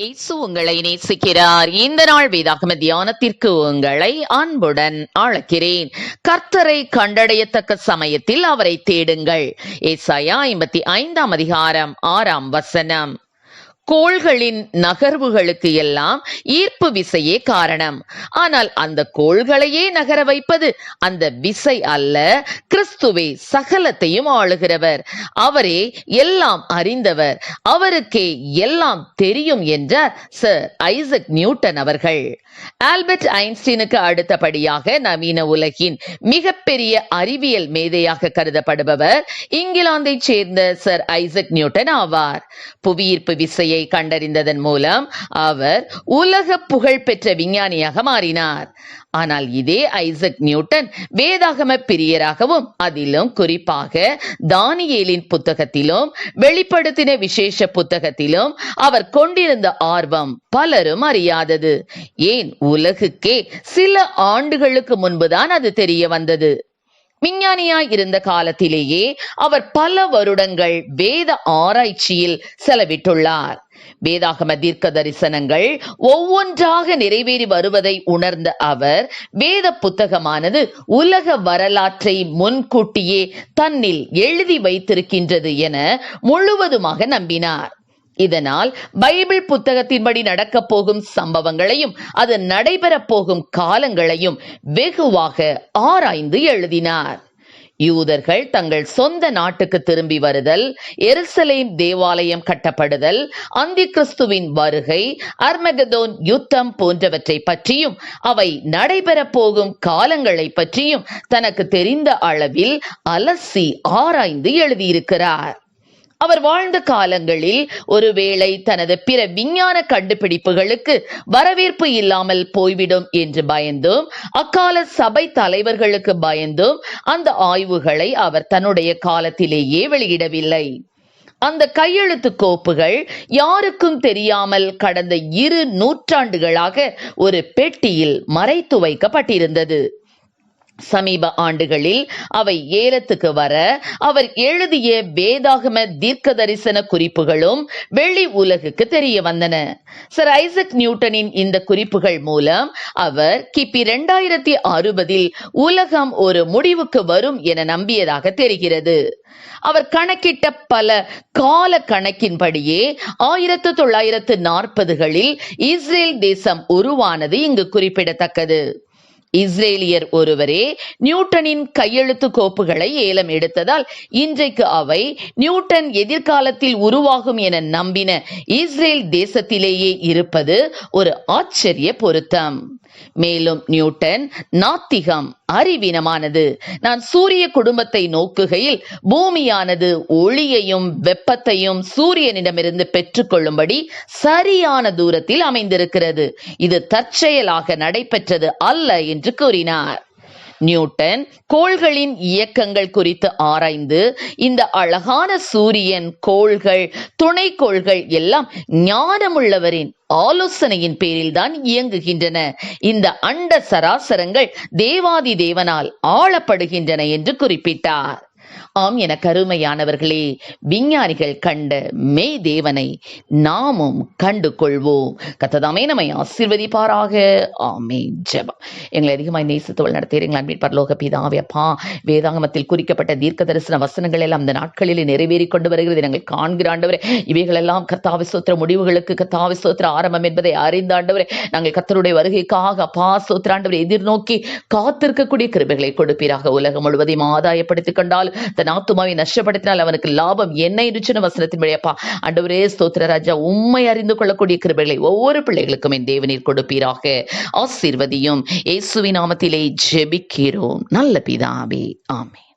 இயேசு உங்களை நேசிக்கிறார். இந்த நாள் வேதாகம தியானத்திற்கு உங்களை அன்புடன் அழைக்கிறேன். கர்த்தரை கண்டடையத்தக்க சமயத்தில் அவரை தேடுங்கள். ஏசாயா ஐம்பத்தி ஐந்தாம் அதிகாரம் ஆறாம் வசனம். கோள்களின் நகர்வுகளுக்கு எல்லாம் ஈர்ப்பு விசையே காரணம். ஆனால் அந்த கோள்களையே நகர வைப்பது அந்த விசை அல்ல கிறிஸ்துவே சகலத்தையும் ஆளுகிறவர். அவரே எல்லாம் அறிந்தவர் அவருக்கே எல்லாம் தெரியும் என்றார் சர் ஐசக் நியூட்டன் அவர்கள். ஆல்பர்ட் ஐன்ஸ்டீனுக்கு அடுத்தபடியாக நவீன உலகின் மிகப்பெரிய அறிவியல் மேதையாக கருதப்படுபவர் இங்கிலாந்தைச் சேர்ந்த சர் ஐசக் நியூட்டன் ஆவார். புவியீர்ப்பு விசையை கண்டறிந்ததன் மூலம் அவர் உலக புகழ் பெற்ற விஞ்ஞானியாக மாறினார். ஆனால் இதே ஐசக் நியூட்டன் வேதாகம பிரியராகவும் அதிலும் குறிப்பாக தானியேலின் புத்தகத்திலும் வெளிப்படுத்தின விசேஷ புத்தகத்திலும் அவர் கொண்டிருந்த ஆர்வம் பலரும் அறியாதது. ஏன் உலகுக்கே சில ஆண்டுகளுக்கு முன்புதான் அது தெரிய வந்தது. விஞ்ஞானியாய் இருந்த காலத்திலேயே அவர் பல வருடங்கள் வேத ஆராய்ச்சியில் செலவிட்டுள்ளார். வேதாகம தீர்க்க தரிசனங்கள் ஒவ்வொன்றாக நிறைவேறி வருவதை உணர்ந்த அவர் வேத புத்தகமானது உலக வரலாற்றை முன்கூட்டியே தன்னில் எழுதி வைத்திருக்கின்றது என முழுவதுமாக நம்பினார். இதனால் பைபிள் புத்தகத்தின்படி நடக்கப் போகும் சம்பவங்களையும் அது நடைபெறப் போகும் காலங்களையும் வெகுவாக ஆராய்ந்து எழுதினார். யூதர்கள் தங்கள் சொந்த நாட்டுக்கு திரும்பி வருதல் எருசலேம் தேவாலயம் கட்டப்படுதல் அந்தி கிறிஸ்துவின் வருகை அர்மகதோன் யுத்தம் போன்றவற்றை பற்றியும் அவை நடைபெறப் போகும் காலங்களை பற்றியும் தனக்கு தெரிந்த அளவில் அலசி ஆராய்ந்து எழுதியிருக்கிறார். அவர் வாழ்ந்த காலங்களில் ஒருவேளை தனது பிற விஞ்ஞான கண்டுபிடிப்புகளுக்கு வரவேற்பு இல்லாமல் போய்விடும் என்று பயந்தும் அக்கால சபை தலைவர்களுக்கு பயந்தும் அந்த ஆய்வுகளை அவர் தன்னுடைய காலத்திலேயே வெளியிடவில்லை. அந்த கையெழுத்து கோப்புகள் யாருக்கும் தெரியாமல் கடந்த இரு நூற்றாண்டுகளாக ஒரு பெட்டியில் மறைத்து வைக்கப்பட்டிருந்தது. சமீப ஆண்டுகளில் அவை ஏலத்துக்கு வர அவர் எழுதிய வேதாகம தீர்க்க தரிசன குறிப்புகளும் வெளி உலகுக்கு தெரிய வந்தன. சர் ஐசக் நியூட்டனின் இந்த குறிப்புகள் மூலம் அவர் கிபி இரண்டாயிரத்தி அறுபதில் உலகம் ஒரு முடிவுக்கு வரும் என நம்பியதாக தெரிகிறது. அவர் கணக்கிட்ட பல கால கணக்கின்படியே ஆயிரத்து தொள்ளாயிரத்து நாற்பதுகளில் இஸ்ரேல் தேசம் உருவானது இங்கு குறிப்பிடத்தக்கது. இஸ்ரேலியர் ஒருவரே நியூட்டனின் கையெழுத்து கோப்புகளை ஏலம் எடுத்ததால் இன்றைக்கு அவை நியூட்டன் எதிர்காலத்தில் உருவாகும் என நம்பின இஸ்ரேல் தேசத்திலேயே இருப்பது ஒரு ஆச்சரிய பொருத்தம். மேலும் நியூட்டன் நாத்திகம் அறிவீனமானது. நான் சூரிய குடும்பத்தை நோக்குகையில் பூமியானது ஒளியையும் வெப்பத்தையும் சூரியனிடமிருந்து பெற்றுக்கொள்ளும்படி சரியான தூரத்தில் அமைந்திருக்கிறது. இது தற்செயலாக நடைபெற்றது அல்ல என்று கூறினார். நியூட்டன் கோள்களின் இயக்கங்கள் குறித்து ஆராய்ந்து இந்த அழகான சூரியன் கோள்கள் துணைக்கோள்கள் எல்லாம் ஞானமுள்ளவரின் ஆலோசனையின் பேரில் தான் இயங்குகின்றன. இந்த அண்ட சராசரங்கள் தேவாதி தேவனால் ஆளப்படுகின்றன என்று குறிப்பிட்டார். ஆம் என கருமையானவர்களே விஞ்ஞானிகள் கண்ட மெய் தேவனை நாமும் கண்டு கொள்வோம் கத்ததாமே நம்மை ஆசீர்வதிப்பாராக. ஆமே ஜபம். எங்களை அதிகமாய் நேசித்தவள் நடத்திய எங்கள் அன்பின் பரலோக பிதாவே அப்பா வேதாங்கமத்தில் குறிக்கப்பட்ட தீர்க்க தரிசன வசனங்கள் எல்லாம் அந்த நாட்களில் நிறைவேறி கொண்டு வருகிறது. நாங்கள் காண்கிற ஆண்டவரே இவைகளெல்லாம் கத்தாவி சோத்திர முடிவுகளுக்கு கத்தாவி சோத்திர ஆரம்பம் என்பதை அறிந்த ஆண்டவரே நாங்கள் கத்தருடைய வருகைக்காக அப்பா சோத்திர ஆண்டவரை எதிர்நோக்கி காத்திருக்கக்கூடிய கிருபைகளை கொடுப்பீராக. உலகம் முழுவதையும் ஆதாயப்படுத்திக் கொண்டால் தன் ஆத்துமாவை நஷ்டப்படுத்தினால் அவனுக்கு லாபம் என்ன இருச்சுன்னு வசனத்தின் வழியப்பா. அண்டவரே ஸ்தோத்திர ராஜா உண்மை அறிந்து கொள்ளக்கூடிய கிருபைகளை ஒவ்வொரு பிள்ளைகளுக்கும் என் தேவநீர் கொடுப்பீராக. ஆசீர்வதியும். இயேசுவின் நாமத்திலே ஜெபிக்கிறோம். நல்ல பிதாவே. ஆமே